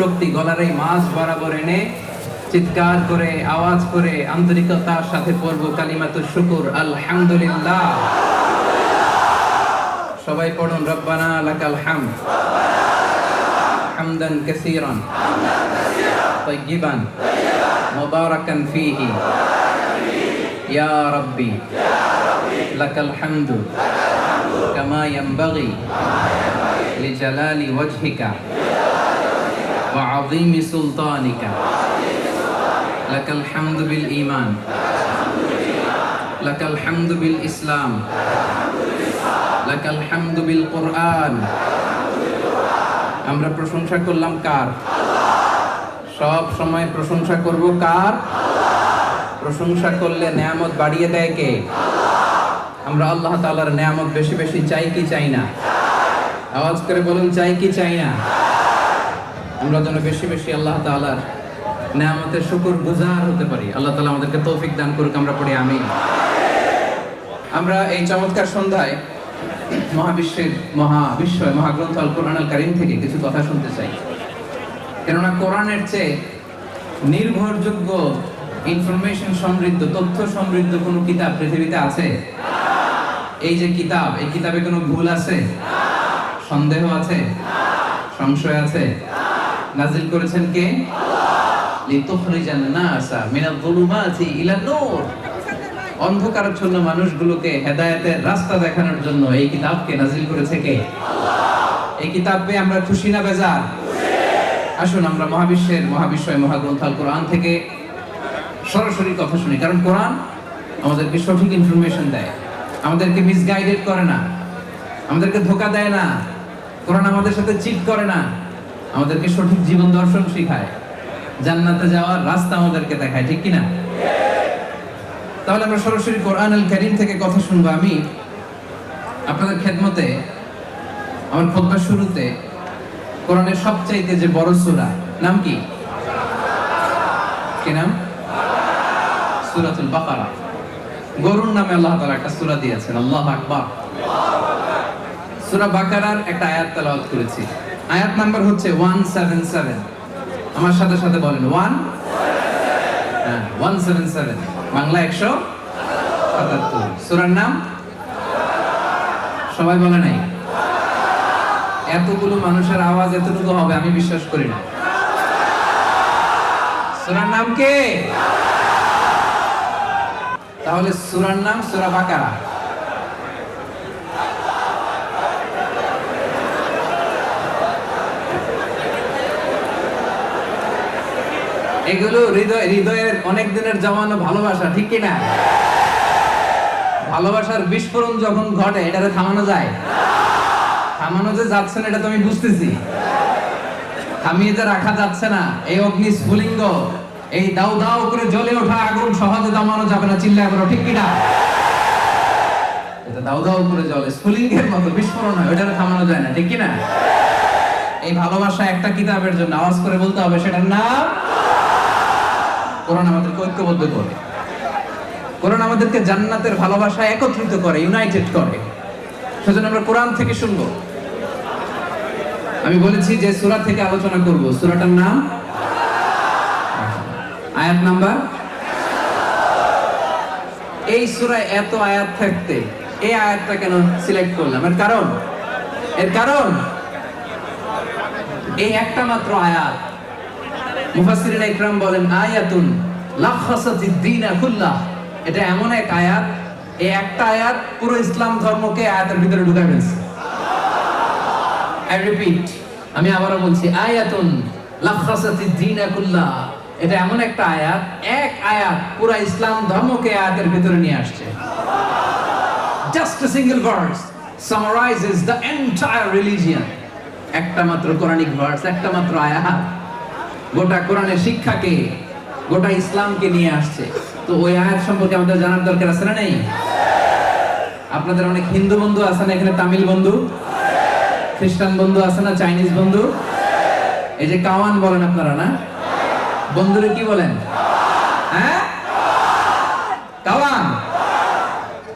শক্তি গলার এই মাছ বরাবর এনে চিৎকার করে আওয়াজ করে আন্তরিকতার সাথে পড়বো কালিমাতু শুকুর আলহামদুলিল্লাহ সবাই পড়ুন রব্বানা লাকাল হামদ হামদান কাসীরান طيبا مباركا فيه يا ربي لك الحمد كما ينبغي لجلال وجهك وعظيم سلطانك لك الحمد بالإيمان لك الحمد بالإسلام لك الحمد بالقرآن আমরা প্রশংসা করলাম কার সব সময় প্রশংসা করব কার প্রশংসা করলে নেয়ামত বাড়িয়ে দেয় কে আমরা আল্লাহ তাআলার নেয়ামত বেশি বেশি চাই কি চাই না আওয়াজ করে বলুন চাই কি চাই না আমরা যেন বেশি বেশি আল্লাহ তাআলার নেয়ামতের শুকর গুজার হতে পারি। আল্লাহ তাআলা আমাদেরকে তৌফিক দান করুক, আমরা পড়ি আমি আমরা এই চমৎকার সন্ধ্যায় মহাবিশ্বের, মহাবিশ্বয়, মহাগ্রন্থ আল কোরআন আল কারিম থেকে কিছু কথা শুনতে চাই। কেননা কোরআনের চেয়ে নির্ভরযোগ্য ইনফরমেশন সমৃদ্ধ, তথ্য সমৃদ্ধ কোনো কিতাব পৃথিবীতে আছে? এই যে কিতাব, এই কিতাবে কোনো ভুল আছে? সন্দেহ আছে? সংশয় আছে? নাজিল করেছেন কে? মহাবিশ্বের মহাবিশ্বয় মহাগ্রন্থ আল কোরআন থেকে সরাসরি কথা শুনি, কারণ কোরআন আমাদেরকে সঠিক ইনফরমেশন দেয়। আমাদেরকে মিসগাইডেড করে না। আমাদেরকে ধোকা দেয় না। কোরআন আমাদের সাথে চিট করে না। আমাদেরকে সঠিক জীবন দর্শন শেখায়। জান্নাতে যাওয়ার রাস্তা আমাদেরকে দেখায়, ঠিক কিনা? তাহলে আমরা সরাসরি কোরআন আল করিম থেকে কথা শুনব আমি। আপনাদের খেদমতে, আমার খোদবার শুরুতে কোরআনের সবচাইতে যে বড় সূরা, নাম কি? নাম? সূরাতুল বাকারা। গরুর নামে আল্লাহ তাআলা একটা সূরা দিয়েছেন, আল্লাহু আকবার। সূরা বাকারার একটা আয়াত তেলাওয়াত করেছি। আয়াত নাম্বার হচ্ছে 177 আমার সাথে সাথে বলেন 1 হ্যাঁ 177 বাংলা 177 সূরার নাম? সবাই বলে নাই। এতগুলো মানুষের আওয়াজ এতটুকু হবে, আমি বিশ্বাস করি না। সুরার নাম কে? তাহলে সুরার নাম সুরা বাকারা। এগুলো হৃদয় হৃদয়ের অনেক দিনের জমানো ভালোবাসা, ঠিক কি না ভালোবাসার বিস্ফোরণ যখন ঘটে এটাতে থামানো যায়। থামানো যে যাচ্ছে না, এটা তো আমি বুঝতেছি। থামিয়ে যে রাখা যাচ্ছে না, এই অগ্নি স্ফুলিঙ্গ, এই দাউ দাউ করে জ্বলে ওঠা আগুন সহজে দমানো যাবে না চিল্লা করো ঠিক কিনা? এটা দাউ দাউ করে জ্বলে, স্ফুলিঙ্গের মতো বিস্ফোরণ হয় ওইটা থামানো যায় না, ঠিক কিনা? এই ভালোবাসা একটা কিতাবের জন্য আওয়াজ করে বলতে হবে, সেটার নাম কোরআন আমাদেরকে ঐক্যবদ্ধ করে। কোরআন আমাদেরকে জান্নাতের ভালোবাসা একত্রিত করে ইউনাইটেড করে। সেজন্য আমরা কোরআন থেকে শুনব। আমি বলেছি যে সূরা থেকে আলোচনা করব। সূরাটার নাম? আয়াত নাম্বার? এই সূরায় এত আয়াত থাকতে, এই আয়াতটা কেন সিলেক্ট করলাম? এর কারণ? এর কারণ? এই একটা মাত্র আয়াত। মুফাসসিরিন ইকরাম বলেন, আয়াতুন লাখাসাতিদ দীনা কুল্লাহ। এটা এমন এক আয়াত এই একটা আয়াত পুরো ইসলাম ধর্মকে আয়াতের ভিতরে ঢুকায় ফেলছে। আই রিপিট আমি আবারও বলছি, আয়াতুন লাখাসাতি দীনা কুল্লাহ। এটা এমন একটা আয়াত, এক আয়াত পুরো ইসলাম ধর্মকে আয়াতের ভিতরে নিয়ে আসছে। Just a single verse summarizes the entire religion একটা মাত্র কোরআনিক ভার্স একটা মাত্র আয়াত। গোটা কোরআনের শিক্ষাকে, গোটা ইসলামকে নিয়ে আসছে। তো ওই আয়াত সম্পর্কে আমাদের জানার দরকার আছে না নেই? আপনাদের অনেক হিন্দু বন্ধু আছে না এখানে তামিল বন্ধু? খ্রিস্টান বন্ধু আছে না চাইনিজ বন্ধু? এই যে কাওয়ান বলেন আপনারা না? বন্ধুরে কি বলেন? হ্যাঁ? কাওয়ান?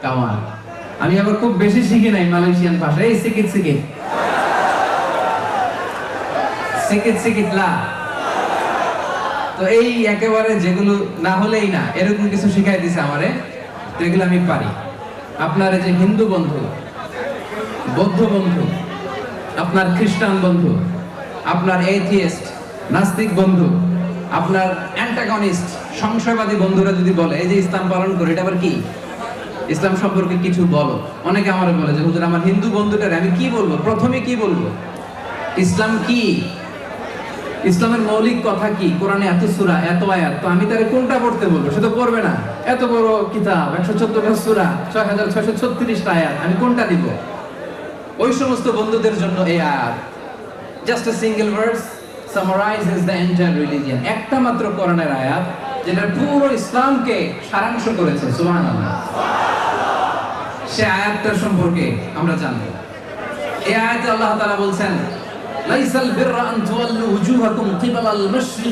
কাওয়ান। আমি আবার খুব বেশি শিখি নাই মালয়েশিয়ান ভাষা। এই সিকিট সিকিট। সিকিট সিকিট, লা। তো এই একেবারে যেগুলো না হলেই না, এরকম কিছু শিখাই দিছে আমারে তো এগুলো আমি পারি। আপনার যে হিন্দু বন্ধু, বৌদ্ধ বন্ধু, আপনার খ্রিস্টান বন্ধু, আপনার এথিয়েস্ট নাস্তিক বন্ধু, আপনার অ্যান্টাগনিস্ট সংশয়বাদী বন্ধুরা যদি বলে, এই যে ইসলাম পালন করে, এটা আবার কি? ইসলাম সম্পর্কে কিছু বলো। অনেকে আমার বলে যে, হুজুর, আমার হিন্দু বন্ধুটার আমি কি বলব? প্রথমে কি বলব? ইসলাম কি? ইসলামের মৌলিক কথা কি? কোরআনে এত সূরা, এত আয়াত, তো আমি তারে কোনটা পড়তে বলব? সে তো পড়বে না। এত বড় কিতাব, একশো চোদ্দটা সূরা ছয় হাজার ছয়শো ছত্রিশটা আয়াত, আমি কোনটা দিব? ওই সমস্ত বন্ধুদের জন্য এই আয়াত। Just single verse summarizes the একটা মাত্র কোরআনের আয়াত যেটা পুরো ইসলামকে সারাংশ করেছে, সুবহানাল্লাহ। সে আয়াতটার সম্পর্কে আমরা জানব। এই আয়াতে আল্লাহ তাআলা বলছেন ليس البر أن تولوا وجوهكم قبل المشرق.